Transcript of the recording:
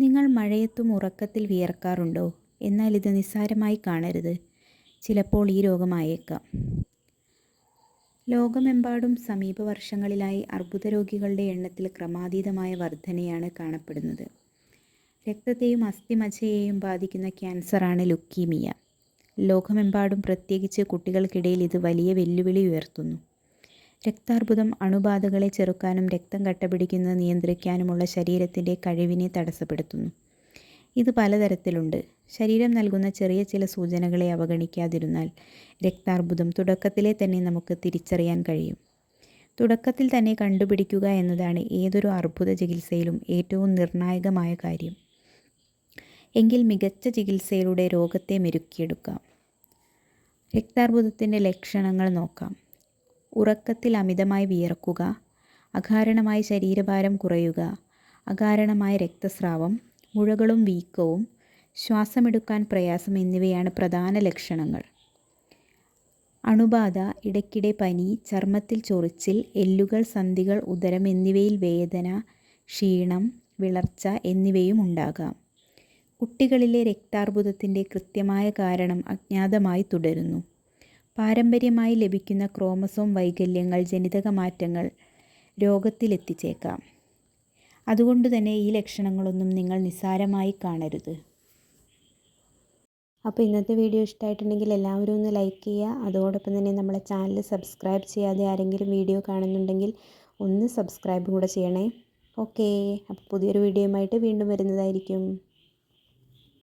നിങ്ങൾ മഴയത്തും ഉറക്കത്തിൽ വിയർക്കാറുണ്ടോ? എന്നാൽ ഇത് നിസ്സാരമായി കാണരുത്. ചിലപ്പോൾ ഈ രോഗമായേക്കാം. ലോകമെമ്പാടും സമീപ വർഷങ്ങളിലായി അർബുദ രോഗികളുടെ എണ്ണത്തിൽ ക്രമാതീതമായ വർധനയാണ് കാണപ്പെടുന്നത്. രക്തത്തെയും അസ്ഥിമജ്ജയെയും ബാധിക്കുന്ന ക്യാൻസറാണ് ലുക്കീമിയ. ലോകമെമ്പാടും പ്രത്യേകിച്ച് കുട്ടികൾക്കിടയിൽ ഇത് വലിയ വെല്ലുവിളി ഉയർത്തുന്നു. രക്താർബുദം അണുബാധകളെ ചെറുക്കാനും രക്തം കട്ടപിടിക്കുന്നത് നിയന്ത്രിക്കാനുമുള്ള ശരീരത്തിന്റെ കഴിവിനെ തടസ്സപ്പെടുത്തുന്നു. ഇത് പലതരത്തിലുണ്ട്. ശരീരം നൽകുന്ന ചെറിയ ചില സൂചനകളെ അവഗണിക്കാതിരുന്നാൽ രക്താർബുദം തുടക്കത്തിലെ തന്നെ നമുക്ക് തിരിച്ചറിയാൻ കഴിയും. തുടക്കത്തിൽ തന്നെ കണ്ടുപിടിക്കുക എന്നതാണ് ഏതൊരു അർബുദ ചികിത്സയിലും ഏറ്റവും നിർണായകമായ കാര്യം. എങ്കിൽ മികച്ച ചികിത്സയിലൂടെ രോഗത്തെ മെരുക്കിയെടുക്കാം. രക്താർബുദത്തിന്റെ ലക്ഷണങ്ങൾ നോക്കാം. ഉറക്കത്തിൽ അമിതമായി വിയർക്കുക. അകാരണമായി ശരീരഭാരം കുറയുക. അകാരണമായ രക്തസ്രാവം മുഴകളും വീക്കവും ശ്വാസമെടുക്കാൻ പ്രയാസം എന്നിവയാണ് പ്രധാന ലക്ഷണങ്ങൾ. അണുബാധ ഇടയ്ക്കിടെ പനി ചർമ്മത്തിൽ ചൊറിച്ചിൽ എല്ലുകൾ സന്ധികൾ ഉദരം എന്നിവയിൽ വേദന ക്ഷീണം വിളർച്ച എന്നിവയും ഉണ്ടാകാം. കുട്ടികളിലെ രക്താർബുദത്തിന്റെ കൃത്യമായ കാരണം അജ്ഞാതമായി തുടരുന്നു. പാരമ്പര്യമായി ലഭിക്കുന്ന ക്രോമസോം വൈകല്യങ്ങൾ ജനിതക മാറ്റങ്ങൾ രോഗത്തിലെത്തിച്ചേക്കാം. അതുകൊണ്ട് തന്നെ ഈ ലക്ഷണങ്ങളൊന്നും നിങ്ങൾ നിസ്സാരമായി കാണരുത്. അപ്പോൾ ഇന്നത്തെ വീഡിയോ ഇഷ്ടമായിട്ടുണ്ടെങ്കിൽ എല്ലാവരും ഒന്ന് ലൈക്ക് ചെയ്യുക. അതോടൊപ്പം തന്നെ നമ്മളെ ചാനൽ സബ്സ്ക്രൈബ് ചെയ്യാതെ ആരെങ്കിലും വീഡിയോ കാണുന്നുണ്ടെങ്കിൽ ഒന്ന് സബ്സ്ക്രൈബ് കൂടെ ചെയ്യണേ. ഓക്കേ. അപ്പോൾ പുതിയൊരു വീഡിയോയുമായിട്ട് വീണ്ടും വരുന്നതായിരിക്കും.